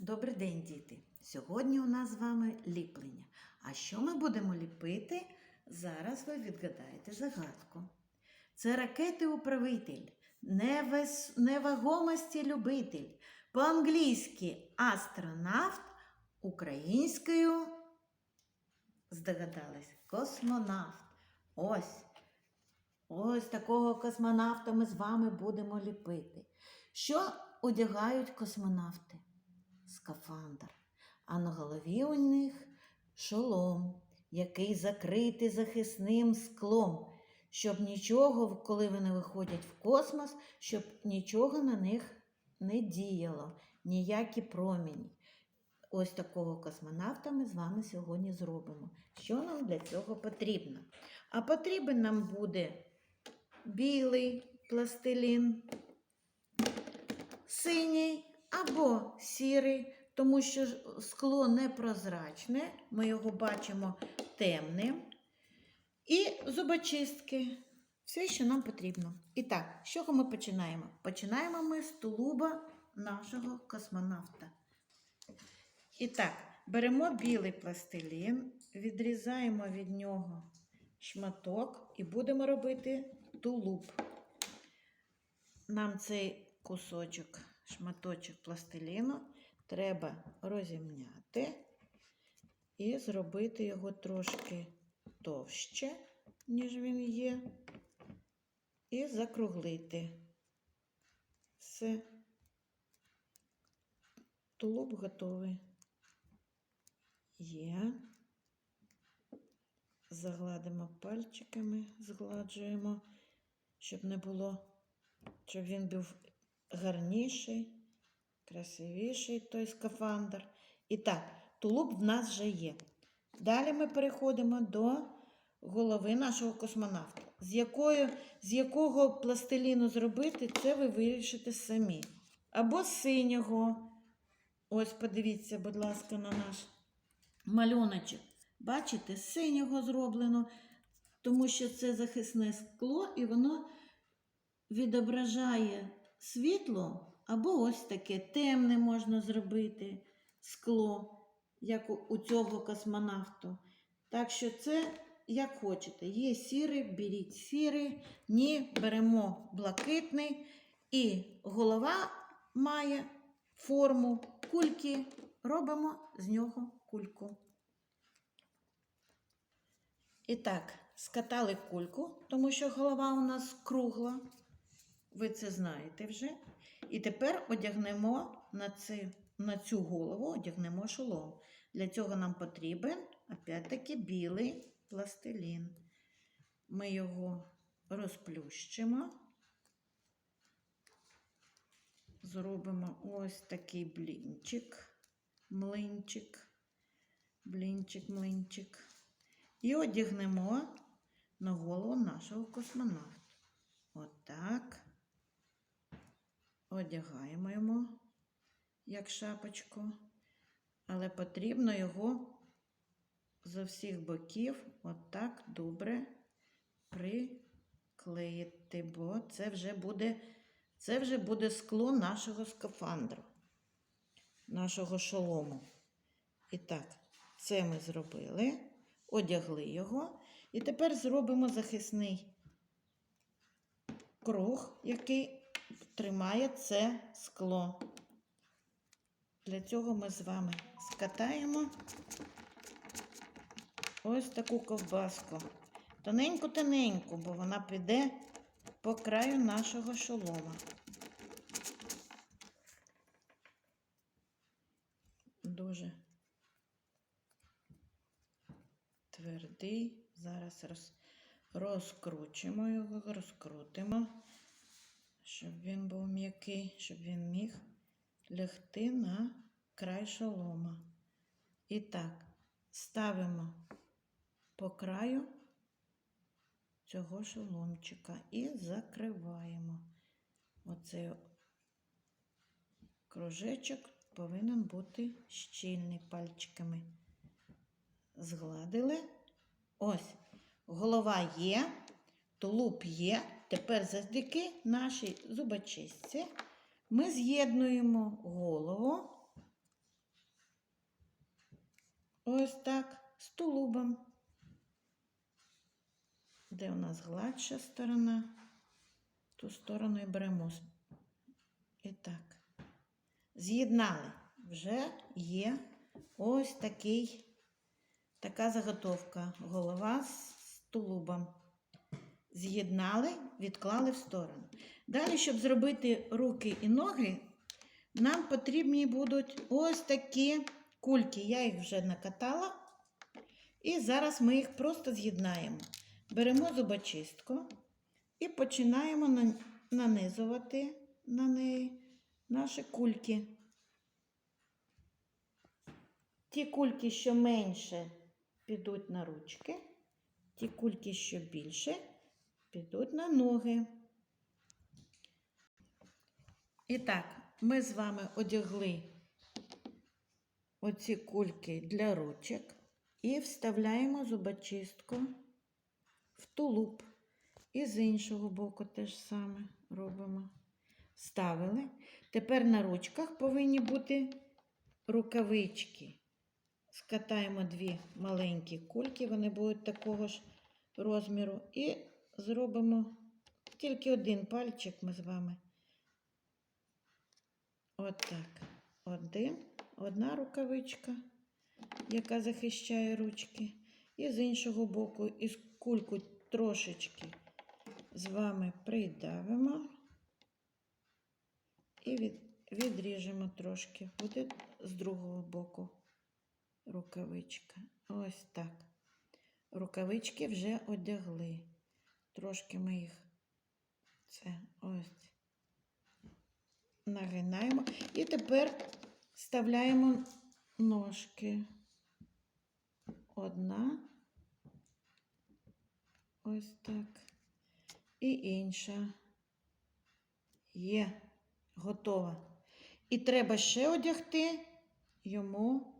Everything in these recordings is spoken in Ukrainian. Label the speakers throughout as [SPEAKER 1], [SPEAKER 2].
[SPEAKER 1] Добрий день, діти! Сьогодні у нас з вами ліплення. А що ми будемо ліпити? Зараз ви відгадаєте загадку. Це ракети-управитель, невес... невагомості любитель. По-англійськи астронавт, українською здогадались, космонавт. Ось. Ось такого космонавта ми з вами будемо ліпити. Що одягають космонавти? Скафандр. А на голові у них шолом, який закритий захисним склом, щоб нічого, коли вони виходять в космос, щоб нічого на них не діяло, ніякі промені. Ось такого космонавта ми з вами сьогодні зробимо. Що нам для цього потрібно? А потрібен нам буде білий пластилін, синій або сірий, тому що скло непрозрачне, ми його бачимо темним. І зубочистки. Все, що нам потрібно. І так, з чого ми починаємо? Починаємо ми з тулуба нашого космонавта. І так, беремо білий пластилін, відрізаємо від нього шматок і будемо робити тулуб. Нам цей кусочок, шматочок пластиліну треба розімняти і зробити його трошки товще, ніж він є, і закруглити. Все. Тулуб готовий. Є. Загладимо пальчиками, згладжуємо, щоб не було, щоб він був гарніший, красивіший той скафандр. І так, тулуб в нас вже є. Далі ми переходимо до голови нашого космонавта. З, якою, з якого пластиліну зробити, це ви вирішите самі. Або синього. Ось подивіться, будь ласка, на наш малюночок. Бачите, синього зроблено, тому що це захисне скло, і воно відображає світло, або ось таке темне можна зробити скло, як у, цього космонавту. Так що це як хочете. Є сірий, беріть сірий, ні, беремо блакитний. І голова має форму кульки, робимо з нього кульку. І так, скатали кульку, тому що голова у нас кругла. Ви це знаєте вже. І тепер одягнемо на, цю, на цю голову одягнемо шолом. Для цього нам потрібен, опять-таки, білий пластилін. Ми його розплющимо. Зробимо ось такий блінчик, млинчик, блінчик, млинчик. І одягнемо на голову нашого космонавта. Отак. Одягаємо йому, як шапочку, але потрібно його з всіх боків отак добре приклеїти, бо це вже буде, це вже буде скло нашого скафандру, нашого шолому. І так, це ми зробили одягли його. І тепер зробимо захисний круг, який тримає це скло. Для цього ми з вами скатаємо ось таку ковбаску. Тоненьку-тоненьку, бо вона піде по краю нашого шолома. Дуже твердий. Зараз роз, розкручимо його, розкрутимо, щоб він був м'який, щоб він міг лягти на край шолома. І так, ставимо по краю цього шоломчика і закриваємо. Оцей кружечок повинен бути щільний пальчиками згладили. Ось, голова є, тулуб є. Тепер завдяки нашій зубочистці ми з'єднуємо голову ось так, з тулубом. Де у нас гладша сторона? Ту сторону і беремо. І так. З'єднали. Вже є ось такий, така заготовка. Голова з тулубом. З'єднали, відклали в сторону. Далі, щоб зробити руки і ноги, нам потрібні будуть ось такі кульки. Я їх вже накатала. І зараз ми їх просто з'єднаємо. Беремо зубочистку і починаємо нанизувати на неї наші кульки. Ті кульки, що менше, підуть на ручки, ті кульки, що більше, підуть на ноги. І так, ми з вами одягли оці кульки для ручок і вставляємо зубочистку в тулуб. І з іншого боку теж саме робимо. Ставили. Тепер на ручках повинні бути рукавички. Скатаємо дві маленькі кульки, вони будуть такого ж розміру. І зробимо тільки один пальчик ми з вами. Отак. Один, одна рукавичка, яка захищає ручки. І з іншого боку, із кульку трошечки з вами придавимо і від, відріжемо трошки. Буде з другого боку рукавичка. Ось так. Рукавички вже одягли. Трошки ми їх це ось нагинаємо. І тепер вставляємо ножки. Одна. Ось так. І інша. Є. Готова. І треба ще одягти йому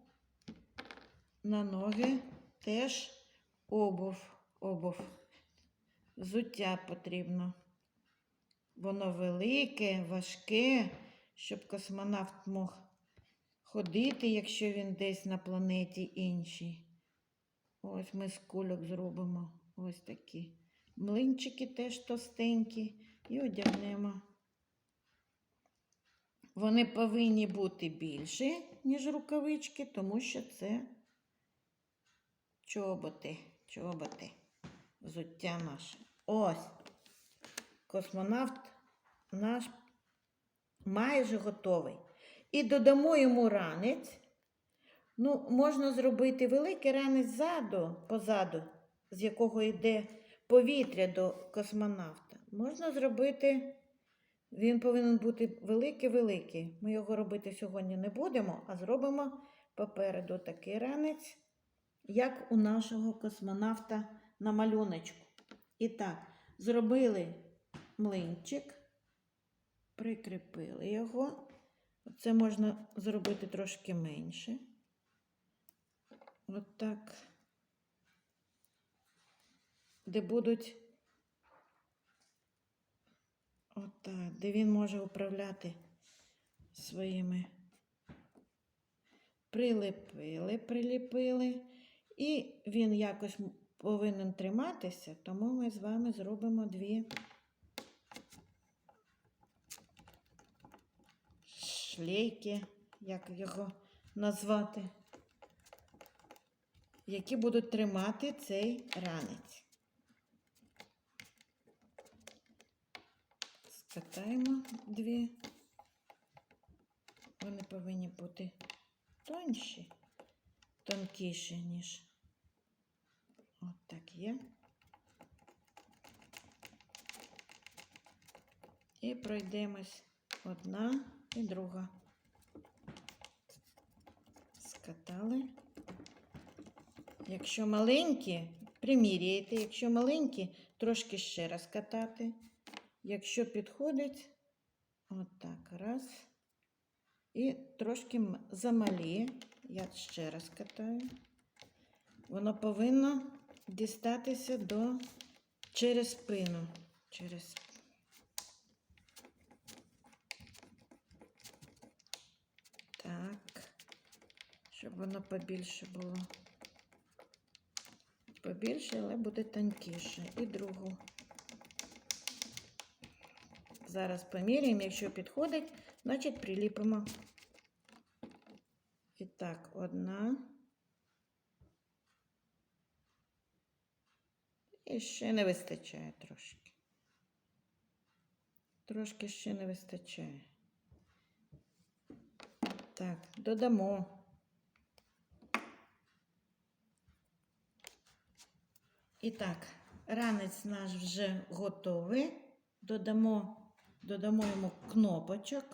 [SPEAKER 1] на ноги теж обув. обув. Взуття потрібно. Воно велике, важке, щоб космонавт мог ходити, якщо він десь на планеті іншій. Ось ми з кульок зробимо ось такі. Млинчики теж товстенькі і одягнемо. Вони повинні бути більші, ніж рукавички, тому що це чоботи, чоботи, взуття наше. Ось. Космонавт наш майже готовий. І додамо йому ранець. Ну, можна зробити великий ранець ззаду, позаду, з якого йде повітря до космонавта. Можна зробити, він повинен бути великий-великий. Ми його робити сьогодні не будемо, а зробимо попереду такий ранець, як у нашого космонавта на малюночку. І так, зробили млинчик, прикріпили його. Це можна зробити трошки менше. От так. Де будуть отак, де він може управляти своїми. Прилепили, приліпили, і він якось повинен триматися, тому ми з вами зробимо дві шлейки, як його назвати, які будуть тримати цей ранець. Скатаємо дві. Вони повинні бути тонші, тонкіші, ніж от так. І пройдемось одна і друга. Скатали. Якщо маленькі, приміряйте. Якщо маленькі, трошки ще раз катати. Якщо підходить, отак, раз. І трошки замалі. Я ще раз катаю. Воно повинно дістатися до через спину. Через Так. щоб воно побільше було. Побільше, але буде тонкіше. І другу. Зараз поміряємо, якщо підходить, значить приліпимо. І так, одна. І ще не вистачає трошки. Трошки ще не вистачає. Так, додамо. І так, ранець наш вже готовий. Додамо, додамо йому кнопочок.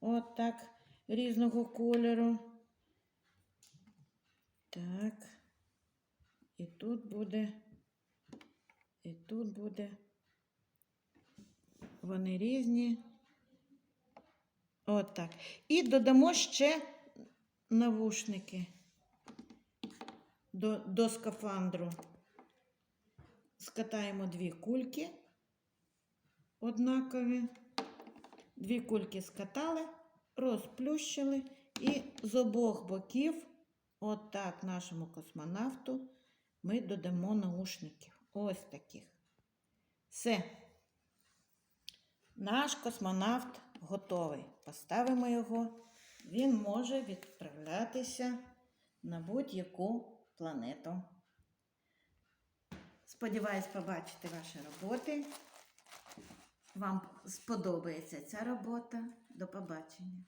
[SPEAKER 1] От так, різного кольору. Так. І тут буде. І тут буде. Вони різні. От так. І додамо ще навушники до, до скафандру. Скатаємо дві кульки однакові. Дві кульки скатали, розплющили і з обох боків, отак нашому космонавту, ми додамо наушників. Ось таких. Все. Наш космонавт готовий. Поставимо його. Він може відправлятися на будь-яку планету. Сподіваюсь побачити ваші роботи. Вам сподобається ця робота. До побачення.